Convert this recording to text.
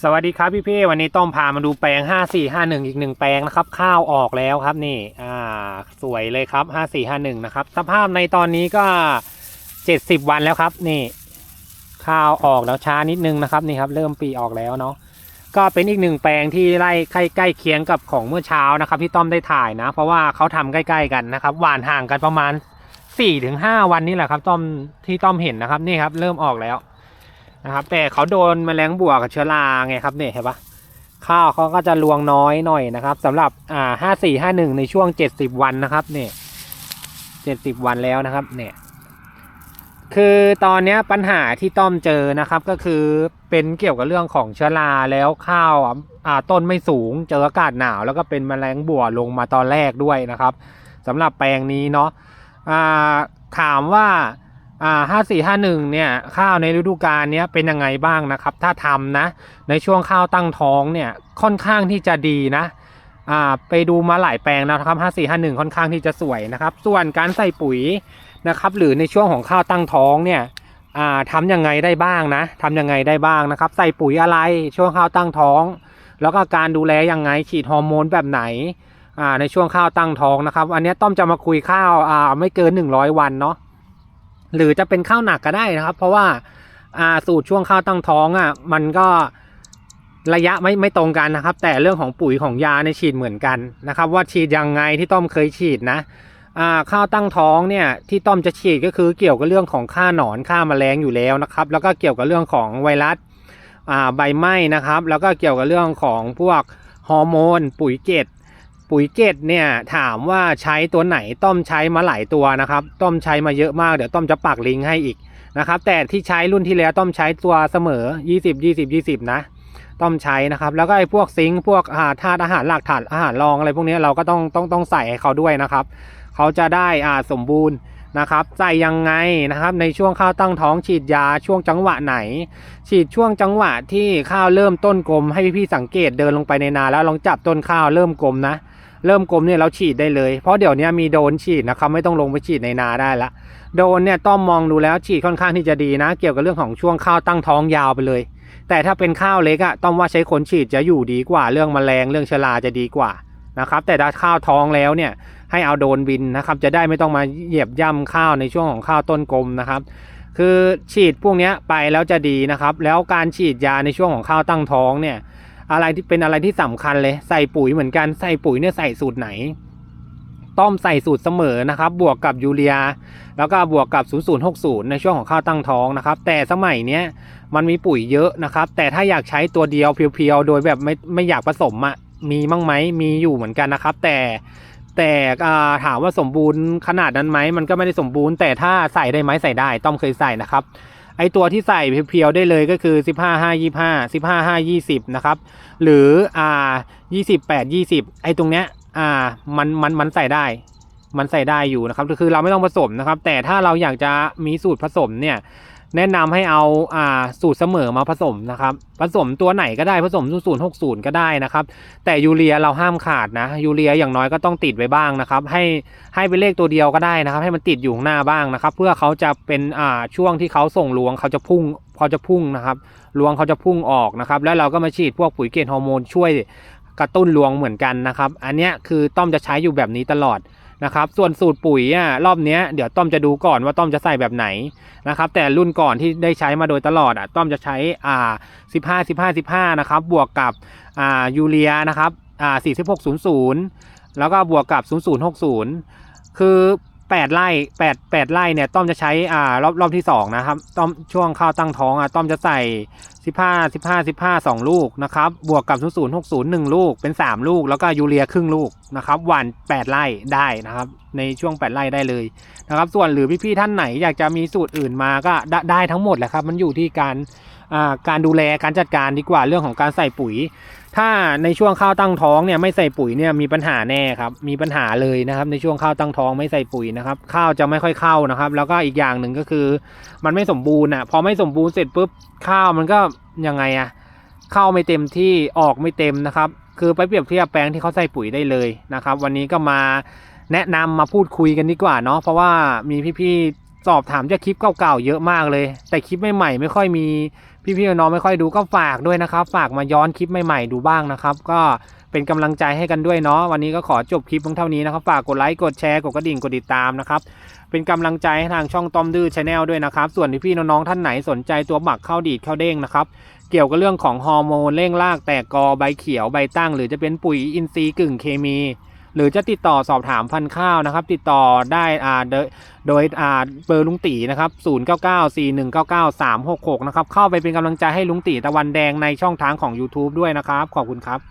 สวัสดีครับพี่พี่วันนี้ต้อมพามาดูแปลง 5451 อีกหนึ่งแปลงนะครับ ข้าวออกแล้วครับนี่อ่าสวยเลยครับ 5451 นะครับ สภาพในตอนนี้ก็ 70 วันแล้วครับนี่ ข้าวออกแล้วช้านิดนึงนะครับนี่ครับ เริ่มปีออกแล้วเนาะก็เป็นอีกหนึ่งแปลงที่ไล่ใกล้ใกล้เคียงกับของเมื่อเช้านะครับที่ต้อมได้ถ่ายนะ เพราะว่าเขาทำใกล้ ๆ กันนะครับหวานห่างกันประมาณ 4-5 วันนี่แหละครับ ต้อมที่ต้อมเห็นนะครับนี่ครับ เริ่มออกแล้ว นะครับ แต่เขาโดนแมลงบวกกับเชื้อราไงครับเนี่ยเห็นปะข้าวเขาก็จะรวงน้อยหน่อยนะครับสำหรับอ่าห้าสี่ห้าหนึ่งในช่วงเจ็ดสิบวันนะครับเนี่ยเจ็ดสิบวันแล้วนะครับเนี่ยคือตอนเนี้ยปัญหาที่ต้อมเจอนะครับก็คือเป็นเกี่ยวกับเรื่องของเชื้อราแล้วข้าวอ่าต้นไม่สูงเจออากาศหนาว แล้วก็เป็นแมลงบวกลงมาตอนแรกด้วยนะครับสำหรับแปลงนี้เนาะอ่าถามว่า อ่าห้าสี่ห้าหนึ่งเนี่ย ข้าวในฤดูกาลเนี้ยเป็นยังไงบ้างนะครับ ถ้าทำนะ ในช่วงข้าวตั้งท้องเนี่ยค่อนข้างที่จะดีนะอ่าไปดูมาหลายแปลงแล้วนะครับห้าสี่ห้าหนึ่งค่อนข้างที่จะสวยนะครับ ส่วนการใส่ปุ๋ยนะครับ หรือในช่วงของข้าวตั้งท้องเนี่ยอ่าทำยังไงได้บ้างนะทำยังไงได้บ้างนะครับ ใส่ปุ๋ยอะไรช่วงข้าวตั้งท้อง แล้วก็การดูแลยังไงฉีดฮอร์โมนแบบไหนอ่าในช่วงข้าวตั้งท้องนะครับ อันนี้ต้อมจะมาคุยข้าวอ่าไม่เกิน 100 วันเนาะ หรือจะเป็นข้าวหนักก็ได้นะครับ เพราะว่าอ่าสูตรช่วงข้าวตั้งท้องอะมันก็ระยะไม่ไม่ตรงกันนะครับ แต่เรื่องของปุ๋ยของยาในฉีดเหมือนกันนะครับ ว่าฉีดยังไงที่ต้อมเคยฉีดนะอ่าข้าวตั้งท้องเนี่ยที่ต้อมจะฉีดก็คือเกี่ยวกับเรื่องของค่าหนอนค่าแมลงอยู่แล้วนะครับ แล้วก็เกี่ยวกับเรื่องของไวรัสอ่าใบไหม้นะครับ แล้วก็เกี่ยวกับเรื่องของพวกฮอร์โมน ปุ๋ยเกต ปุ๋ยเกตเนี่ยถามว่าใช้ตัวไหนต้อมใช้มาหลายตัวนะครับต้อมใช้มาเยอะมากเดี๋ยวต้อมจะปักลิงก์ให้อีกนะครับแต่ที่ใช้รุ่นที่แล้วต้อมใช้ตัวเสมอ 20 20 20 นะ ต้อมใช้นะครับแล้วก็ไอ้พวกซิงค์พวกอาธาตุอาหารหลักถาดอาหารรองอะไรพวกนี้เราก็ต้องต้องต้องใส่ให้เขาด้วยนะครับเขาจะได้อ่าสมบูรณ์นะครับใส่ยังไงนะครับในช่วงข้าวตั้งท้องฉีดยาช่วงจังหวะไหน ฉีดช่วงจังหวะที่ข้าวเริ่มต้นกลมให้พี่สังเกตเดินลงไปในนาแล้วลองจับต้นข้าวเริ่มกลมนะ เริ่มกลมเนี่ยเราฉีดได้เลย เพราะเดี๋ยวนี้มีโดนฉีดนะครับไม่ต้องลงไปฉีดในนาได้ละโดนเนี่ยต้อมมองดูแล้วฉีดค่อนข้างที่จะดีนะ เกี่ยวกับเรื่องของช่วงข้าวตั้งท้องยาวไปเลย แต่ถ้าเป็นข้าวเล็กอะต้อมว่าใช้คนฉีดจะอยู่ดีกว่า เรื่องแมลงเรื่องชราจะดีกว่านะครับแต่ถ้าข้าวท้องแล้วเนี่ยให้เอาโดนบินนะครับจะได้ไม่ต้องมาเหยียบย่ำข้าวในช่วงของข้าวต้นกลมนะครับ คือฉีดพวกนี้ไปแล้วจะดีนะครับ แล้วการฉีดยาในช่วงของข้าวตั้งท้องเนี่ย อะไรที่เป็นอะไรที่สำคัญเลยใส่ปุ๋ยเหมือนกันใส่ปุ๋ยเนี่ยใส่สูตรไหน ต้อมใส่สูตรเสมอนะครับ บวกกับยูเรีย แล้วก็บวกกับ 0060 ในช่วงของข้าวตั้งท้องนะครับ แต่สมัยเนี้ยมันมีปุ๋ยเยอะนะครับ แต่ถ้าอยากใช้ตัวเดียวเพียวๆ โดยแบบไม่ไม่อยากผสมอะ่ะมีมั้งไหมมีอยู่เหมือนกันนะครับ แต่แต่ถามว่าสมบูรณ์ขนาดนั้นไหมมันก็ไม่ได้สมบูรณ์ แต่ถ้าใส่ได้ไหมใส่ได้ ต้อมเคยใส่นะครับ ไอตัวที่ใส่เพียวๆได้เลยก็คือ 15 5 25 15 5 20 นะครับ หรืออ่า28 20 ไอตรงเนี้ยอ่ามันมันมันใส่ได้ มันใส่ได้อยู่นะครับ คือเราไม่ต้องผสมนะครับ แต่ถ้าเราอยากจะมีสูตรผสมเนี่ย แนะนำให้เอาอ่าสูตรเสมอมาผสมนะครับผสมตัวไหนก็ได้ผสม 0060 ก็ได้นะครับแต่ยูเรียเราห้ามขาดนะยูเรียอย่างน้อยก็ต้องติดไว้บ้างนะครับให้ให้เป็นเลขตัวเดียวก็ได้นะครับ ให้มันติดอยู่ข้างหน้าบ้างนะครับ เพื่อเขาจะเป็นอ่าช่วงที่เขาส่งลวงเขาจะพุ่งเขาจะพุ่งนะครับลวงเขาจะพุ่งออกนะครับแล้วเราก็มาฉีดพวกปุ๋ยเกตฮอร์โมนช่วยกระตุ้นลวงเหมือนกันนะครับ อันนี้คือต้อมจะใช้อยู่แบบนี้ตลอด นะครับ ส่วนสูตรปุ๋ยอะรอบเนี้ยเดี๋ยวต้อมจะดูก่อนว่าต้อมจะใส่แบบไหนนะครับ แต่รุ่นก่อนที่ได้ใช้มาโดยตลอดอะต้อมจะใช้อ่า15 15 15นะครับ บวกกับอ่ายูเรียนะครับอ่า4600 แล้วก็บวกกับ 0060 คือ 8ไร่8 8ไร่เนี่ยต้อมจะใช้อ่ารอบรอบที่2นะครับต้อมช่วงข้าวตั้งท้องอะต้อมจะใส่15 15 15 2 ลูกนะครับ บวกกับ 0060 1 ลูก เป็น 3 ลูก แล้วก็ยูเรียครึ่งลูกนะครับ หว่าน 8 ไร่ได้นะครับ ในช่วง 8 ไร่ได้เลยนะครับ ส่วนหรือพี่ๆท่านไหนอยากจะมีสูตรอื่นมาก็ได้ได้ทั้งหมดแหละครับ มันอยู่ที่การอ่าการดูแลการจัดการดีกว่าเรื่องของการใส่ปุ๋ย ถ้าในช่วงข้าวตั้งท้องเนี่ยไม่ใส่ปุ๋ยเนี่ยมีปัญหาแน่ครับมีปัญหาเลยนะครับ ในช่วงข้าวตั้งท้องไม่ใส่ปุ๋ยนะครับข้าวจะไม่ค่อยเข้านะครับ แล้วก็อีกอย่างหนึ่งก็คือ มันไม่สมบูรณ์อะพอไม่สมบูรณ์เสร็จปุ๊บข้าวมันก็ ยังไงอะเข้าไม่เต็มที่ออกไม่เต็มนะครับ คือไปเปรียบเทียบแปลงที่เขาใส่ปุ๋ยได้เลยนะครับ วันนี้ก็มาแนะนำมาพูดคุยกันดีกว่าเนาะเพราะว่ามีพี่ๆ สอบถามจากคลิปเก่าๆเยอะมากเลย แต่คลิปใหม่ๆไม่ค่อยมีพี่ๆน้องๆไม่ค่อยดูก็ฝากด้วยนะครับ ฝากมาย้อนคลิปใหม่ๆดูบ้างนะครับ ก็เป็นกำลังใจให้กันด้วยเนาะวันนี้ก็ขอจบคลิปเพียงเท่านี้นะครับ ฝากกดไลค์กดแชร์กดกระดิ่งกดติดตามนะครับเป็นกำลังใจให้ทางช่องตอมดื้อชาแนลด้วยนะครับ ส่วนพี่ๆน้องๆท่านไหนสนใจตัวหมักข้าวดีดข้าวเด้งนะครับเกี่ยวกับเรื่องของฮอร์โมนเร่งรากแตกกอใบเขียวใบตั้ง หรือจะเป็นปุ๋ยอินทรีย์กึ่งเคมี หรือจะติดต่อสอบถามพันข้าวนะครับ ติดต่อได้อ่าโดยโดยอ่าเบอร์ลุงตีนะครับ0994199366นะครับ เข้าไปเป็นกำลังใจให้ลุงตีตะวันแดงในช่องทางของ YouTube ด้วยนะครับ ขอบคุณครับ